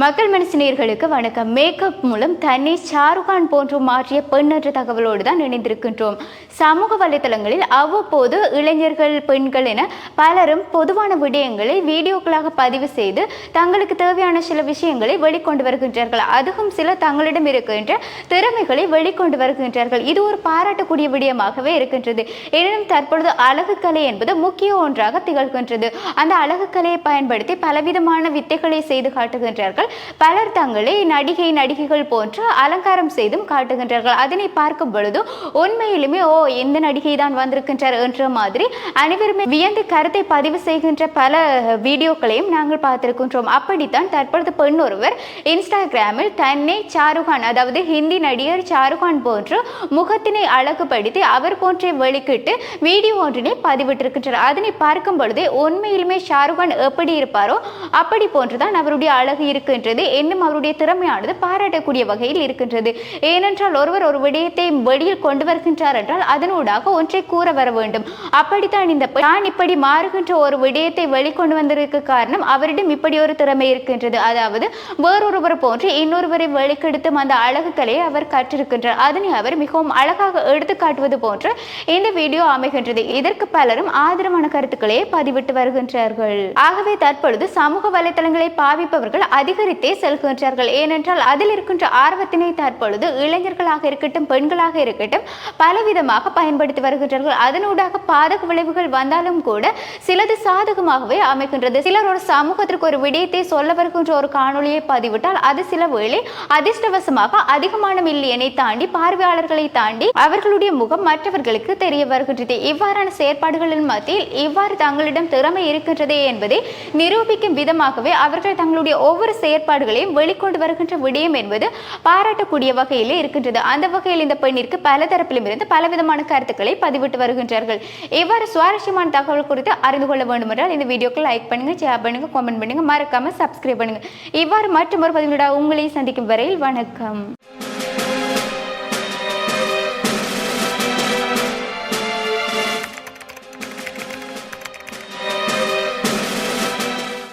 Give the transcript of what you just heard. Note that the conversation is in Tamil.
மக்கள் மனசினியர்களுக்கு வணக்கம். மேக்கப் மூலம் தன்னை ஷாருக்கான் போன்று மாற்றிய பெண் என்ற தகவலோடு தான் இணைந்திருக்கின்றோம். சமூக வலைதளங்களில் அவ்வப்போது இளைஞர்கள் பெண்கள் என பலரும் பொதுவான விடயங்களை வீடியோக்களாக பதிவு செய்து தங்களுக்கு தேவையான சில விஷயங்களை வெளிக்கொண்டு வருகின்றார்கள். அதுவும் சில தங்களிடம் இருக்கின்ற திறமைகளை வெளிக்கொண்டு வருகின்றார்கள். இது ஒரு பாராட்டக்கூடிய விடயமாகவே இருக்கின்றது. எனினும் தற்பொழுது அழகு கலை என்பது முக்கிய ஒன்றாக திகழ்கின்றது. அந்த அழகு கலையை பயன்படுத்தி பலவிதமான வித்தைகளை செய்து காட்டுகின்றார்கள். பலர் தங்களை நடிகை நடிகைகள் போன்று அலங்காரம் செய்தும் காட்டுகின்றார்கள். அதனை பார்க்கும் பொழுது உண்மையிலுமே ஓ எந்த நடிகை தான் வந்திருக்கின்றார் என்ற மாதிரி அனைவருமே வியந்து கருத்தை பதிவு செய்கின்ற பல வீடியோக்களையும் நாங்கள் பார்த்திருக்கின்றோம். அப்படித்தான் தற்பொழுது பெண் ஒருவர் இன்ஸ்டாகிராமில் தன்னை ஷாருகான் அதாவது ஹிந்தி நடிகர் ஷாருகான் போன்று முகத்தினை அழகுபடுத்தி அவர் போன்றே வெளிக்கிட்டு வீடியோ ஒன்றினை பதிவிட்டிருக்கின்றார். அதனை பார்க்கும் பொழுதே உண்மையிலுமே ஷாருகான் எப்படி இருப்பாரோ அப்படி போன்றுதான் அவருடைய அழகு இருக்கின்றது. இன்னும் அவருடைய திறமையானது பாராட்டக்கூடிய வகையில் இருக்கின்றது. ஏனென்றால் ஒருவர் ஒரு விடயத்தை வெளியில் கொண்டு வருகின்றார் என்றால் அதனூடாக ஒன்றை கூற வர வேண்டும். அப்படித்தான் இந்த நான் இப்படி மாறுகின்ற ஒரு விடயத்தை வெளிக்கொண்டு வந்ததற்கு காரணம் அவரிடம் இப்படி ஒரு திறமை இருக்கின்றது. அதாவது வேறொருவர் போன்று இன்னொருவரை வெளிக்கெடுத்தும் அந்த அழகுகளை அவர் கற்றிருக்கின்றார். அதனை அவர் மிகவும் அழகாக எடுத்து காட்டுவது போன்று இந்த வீடியோ அமைகின்றது. இதற்கு பலரும் ஆதரவான கருத்துக்களை பதிவிட்டு வருகின்றார்கள். ஆகவே தற்பொழுது சமூக வலைதளங்களை பாவிப்பவர்கள் அதிக அதிகரித்தே செல்கின்றார்கள். ஏனென்றால் அதில் இருக்கின்ற ஆர்வத்தினை தற்பொழுது இளைஞர்களாக இருக்கட்டும் பெண்களாக இருக்கட்டும் பலவிதமாக பயன்படுத்தி வருகின்றார்கள். அதனூடாக பாதக விளைவுகள் வந்தாலும் கூட சிலது சாதகமாகவே அமைகின்றது. சிலர் ஒரு சமூகத்திற்கு ஒரு விடயத்தை சொல்ல வருகின்ற ஒரு காணொலியை பதிவிட்டால் அது சில வேளை அதிர்ஷ்டவசமாக அதிகமான மில்லியனை தாண்டி பார்வையாளர்களை தாண்டி அவர்களுடைய முகம் மற்றவர்களுக்கு தெரிய வருகின்றது. இவ்வாறான செயற்பாடுகளின் மத்தியில் இவ்வாறு தங்களிடம் திறமை இருக்கின்றதே என்பதை நிரூபிக்கும் விதமாகவே அவர்கள் தங்களுடைய ஒவ்வொரு செயற்பாடுகளையும் வெளிக்கொண்டு வருகின்ற விடயம் என்பது பாராட்டக்கூடிய வகையிலே இருக்கின்றது. அந்த வகையில் இந்த பெண்ணிற்கு பல தரப்பிலும் இருந்து பலவிதமான கருத்துக்களை பதிவிட்டு வருகின்றார்கள். இவ்வாறு சுவாரஸ்யமான தகவல் குறித்து அறிந்து கொள்ள வேண்டும் என்றால் இந்த வீடியோக்கு லைக் பண்ணுங்க ஷேர் பண்ணுங்க கமெண்ட் பண்ணுங்க. மறக்காம சப்ஸ்கிரைப் பண்ணுங்க. இவ்வாறு மற்றும் ஒரு பதிவுடன் உங்களை சந்திக்கும் வரையில் வணக்கம்.